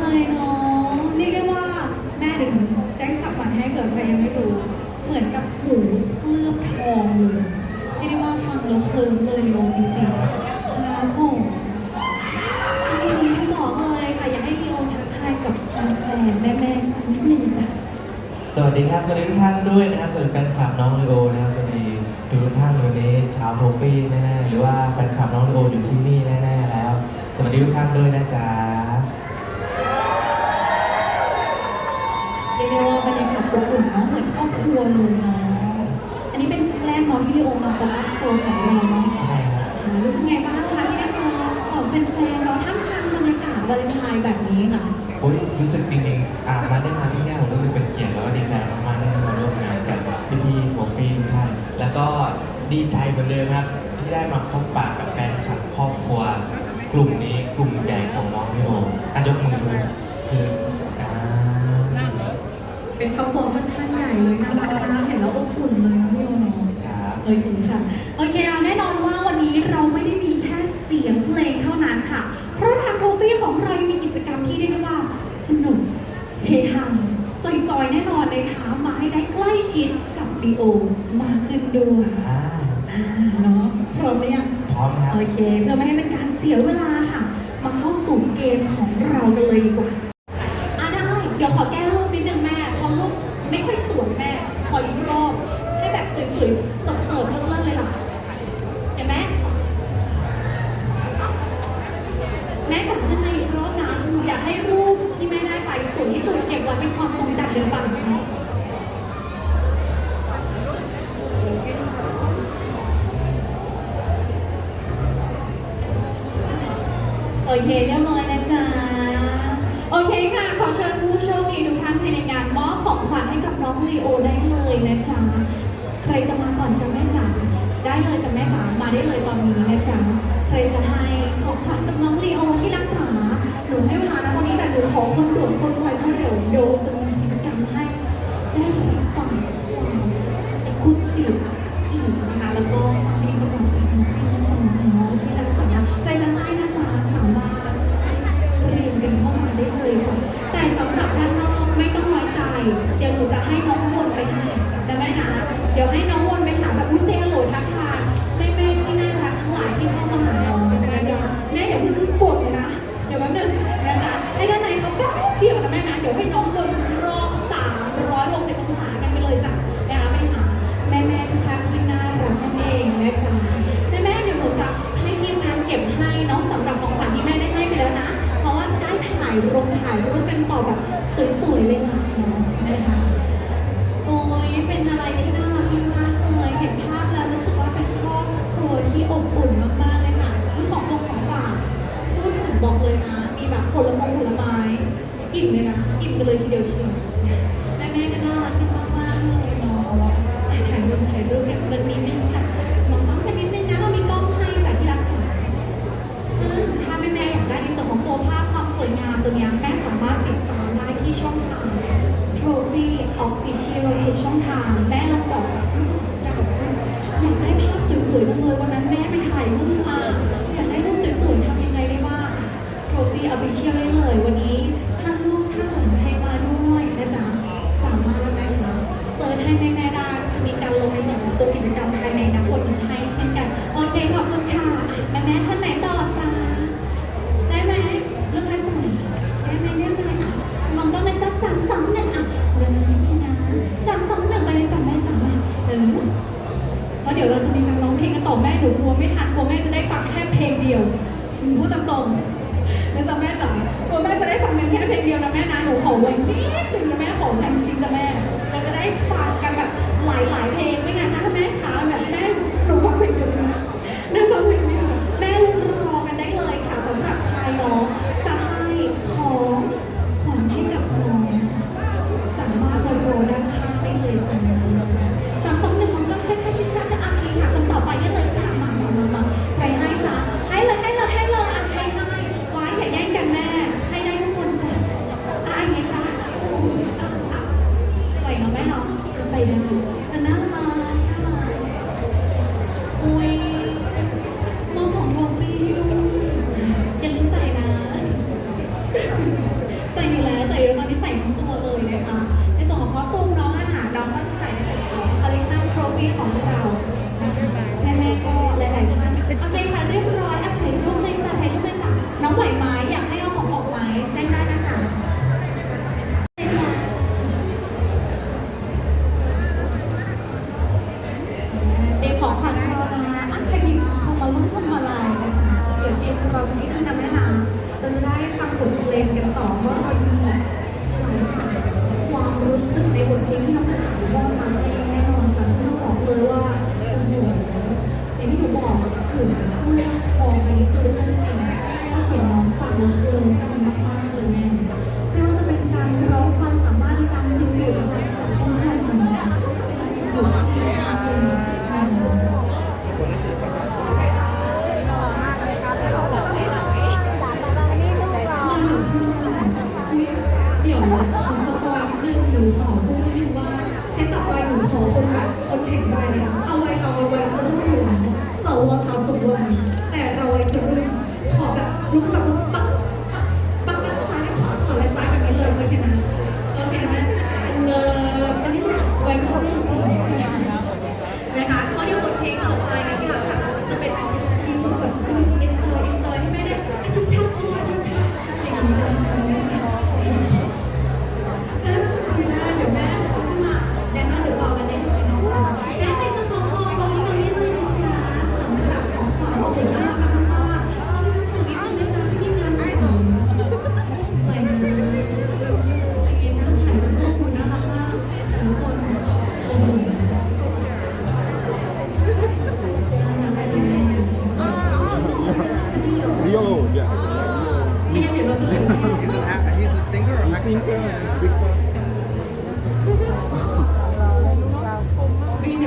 เลยเนาะเรียกได้ว่าแม่เดี๋ยวหนูแจ้งสับมาให้เผื่อใครยังไม่รู้ เหมือนกับหมูเคลือบทองเลยเรียกได้ว่าฟังแล้วเคลิ้มเลยโยจริงๆครับผมซึ่งวันนี้ที่บอกเลยค่ะอยากให้ลีโอทักทายกับแฟนแม่ๆสักนิดหนึ่งจ้ะสวัสดีครับสวัสดีทุกท่านด้วยนะครับสวัสดีแฟนคลับน้องเลโอนะครับสวัสดีทุกท่านวันนี้ชาวโทฟี่แน่ๆหรือว่าแฟนคลับน้องเลโออยู่ที่นี่แน่ๆแล้ว สวัสดีทุกท่านด้วยนะจ๊ะ วเลยเนาะอันนี้เป็นครั้งแรกเนาะที่ลีโอมาโปรโมทสโตร์ของเราเนาะใช่ครับรู้สึกไงบ้างคะที่ได้เจอของแฟนๆเนาะท่ามกลางบรรยากาศวาเลนไทน์แบบนี้ค่ะโอ้ยรู้สึกจริงๆอ่ามาได้มาที่เนี่ยผมรู้สึกเป็นเกียรติแล้วก็ดีใจมากๆที่ได้มาร่วมงานกับพี่ๆโทฟี่ทุกท่านแล้วก็ดีใจเหมือนเดิมครับที่ได้มาพบปะกับแฟนคลับครอบครัว กลุ่มนี้กลุ่มใหญ่ของน้องเลโออันยกมือด้วยคืออ่า เป็นครอบครัวค่อนข้างใหญ่เลยน่ารักมากเห็นแล้วอบอุ่นเลยนะพี่โอเนาะครับโอเคค่ะโอเคอะแน่นอนว่าวันนี้เราไม่ได้มีแค่เสียงเพลงเท่านั้นค่ะ เพราะทางโทฟี่ของเรายังมีกิจกรรมที่เรียกได้ว่าสนุกเฮฮาจอยๆแน่นอนนะคะมาให้ได้ใกล้ชิดกับดีโอมากขึ้นด้วยอ่าอ่าเนาะพร้อมหรือยัง พร้อมนะครับ โอเคเพื่อไม่ให้เป็นการเสียเวลาค่ะ มาเข้าสู่เกมของเรากันเลยดีกว่าอะได้ เดี๋ยวขอแก้รูปนิดนึงแม่เพราะรูปไม่ค่อยสวยแม่ ขออีกรอบให้แบบสวยๆเสิร์ฟๆเลิศๆเลยล่ะ เห็นไหม แม่จัดขึ้นในรอบนะหนูอยากให้รูปที่แม่ได้ไปสวยที่สุดเก็บไว้เป็นความทรงจำเดิมบังเนาะโอเคเรียบร้อยนะจ๊ะ โอเคค่ะ ขอเชิญผู้โชคดีทุกท่านภายในงานมอบของขวัญให้กับน้องลีโอได้เลยนะจ๊ะ ใครจะมาก่อนจะแม่จ๋าได้เลยจะแม่จ๋ามาได้เลยตอนนี้นะจ๊ะ ใครจะให้ ของขวัญกับน้องลีโอที่รักจ๋าหนูให้เวลานะตอนนี้แต่หนูขอคนด่วนคนไวเพราะเดี๋ยวโดมจะมีกิจกรรมให้ได้รับฟังความเอกลุศิอีกนะคะแล้วก็ฟังเพลงประกอบจากน้องลีโอน้องที่รักจ๋าใครจะให้นะจ๊ะสามารถเรียนกันเข้ามาได้เลยจ้ะแต่สำหรับด้านนอกไม่ต้องน้อยใจ เดี๋ยวหนูจะให้น้องวนไปให้ได้ไหมนะเดี๋ยวให้น้องวนไปหาแบบวิเซโหลทักทายแม่แม่ๆที่น่ารักทั้งหลายที่เข้ามาหา แค่เพลงเดียวนะแม่นะหนูขอไว้นิดนึงนะแม่ขอแทนจริงจ้ะแม่เราจะได้ฟังกันแบบหลายๆเพลงไม่งั้นนะ ไปได้แต่น่ารักน่ารักอุ้ยมองของทรฟี่ด้วยอย่าลืมใส่นะ ใส่อยู่แล้วใส่อยู่ล้ตอนนี้ใส่ทั้งตัวเลยนะคะในส่วนของคอสตูมน้องอาหารน้องก็จะใส่ในคอลเลคชั่นทรอฟี่ของเรานะคะแม่ๆก็หลายๆท่านโอเคค่ะเรียบร้อยอะถ่ายรูปเลยจ้ะถ่ายรูปเลยจ้ะน้องไหวไหม ที่โคมอันนี้คือเรื่องจริงที่เสียงน้องฟังแล้วคือมันมาก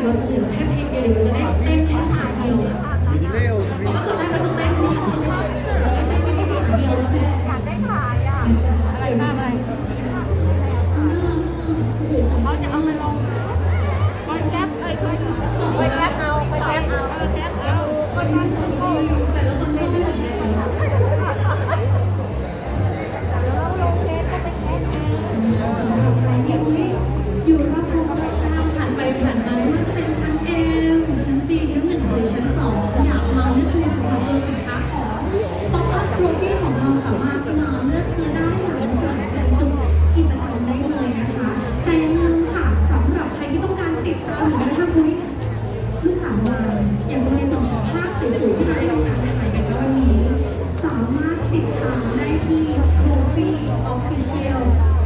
เราจะเหลือแค่เพลงเดียวเดี๋จะได้เต้นแค่สาเดียวปกติเราจะเต้นขเดียวเราจะเต้นแค่ขาเดียวแล้วแม่อาไะไรบ้างอะไรเขาจะเอามาลงคอแคปเอ้ยคอยแคปเอาคแคปเอาคอแคปเอา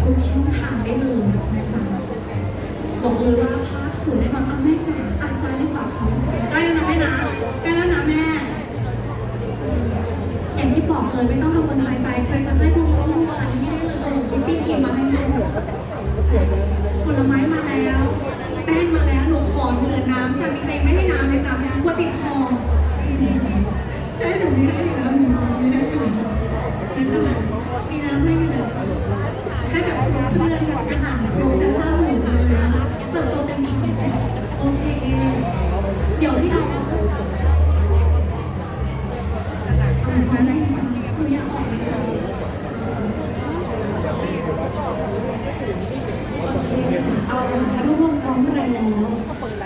ทุกช่องทางได้เลยนะจ๊ะบอกเลยว่าภาพสวยแน่นอนอ่แม่จ๋าอะซ้ายหรือขวาคะใกล้แล้วนะแม่นะใกล้แล้วนะแม่ อย่างที่บอกเลยไม่ต้องกังวลใจไป อาหารครบนะคะหมูนะเติบโตเต็มที่โอเค เดี๋ยวพี่น้องอ่านไรคือยากออกไปจังโเอาละคะทุกคนพร้อมแล้ว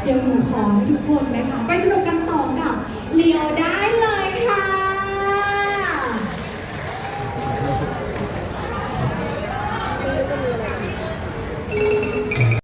เดี๋ยวหนูขอให้ทุกคนนะคะ ไปสนุกกันต่อกับเลียวได้